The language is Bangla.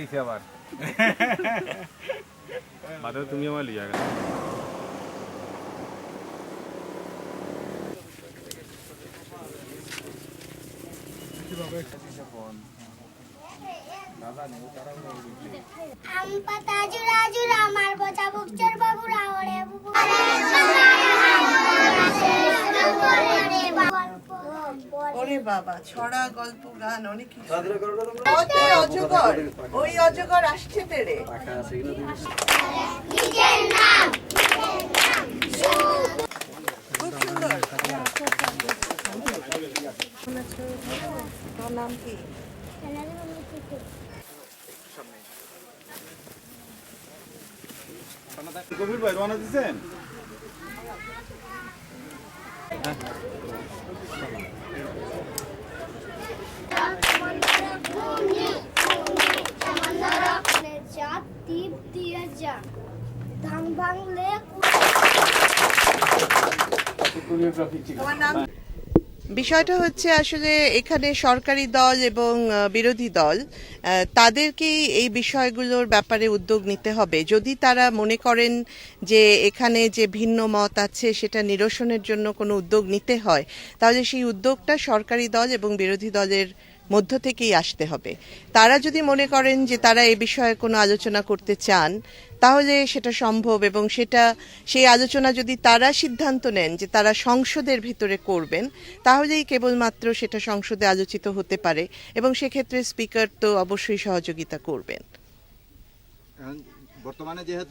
দিছে আবার। বাদে তুমি আমার লিয়া গেল। আম পাতা ওরে বাবা ছড়া গল্প গান অনেক কিছু। ওই অজগর ওই অজগর আসছে তেরে। খুব সুন্দর। নাম কি? কবির ভাই রওনা দিছেন? যা বিষয়টা হচ্ছে আসলে এখানে সরকারি দল এবং বিরোধী দল তাদেরকেই এই বিষয়গুলোর ব্যাপারে উদ্যোগ নিতে হবে। যদি তারা মনে করেন যে এখানে যে ভিন্ন মত আছে, সেটা নিরসনের জন্য কোনো উদ্যোগ নিতে হয়, তাহলে সেই উদ্যোগটা সরকারি দল এবং বিরোধী দলের মধ্য থেকেই আসতে হবে। তারা যদি মনে করেন যে তারা এ বিষয়ে কোনো আলোচনা করতে চান, তাহলে সেটা সম্ভব এবং সেটা, সেই আলোচনা যদি তারা সিদ্ধান্ত নেন যে তারা সংসদের ভিতরে করবেন, তাহলেই কেবলমাত্র সেটা সংসদে আলোচিত হতে পারে এবং সেক্ষেত্রে স্পিকার তো অবশ্যই সহযোগিতা করবেন। বর্তমানে যেহেতু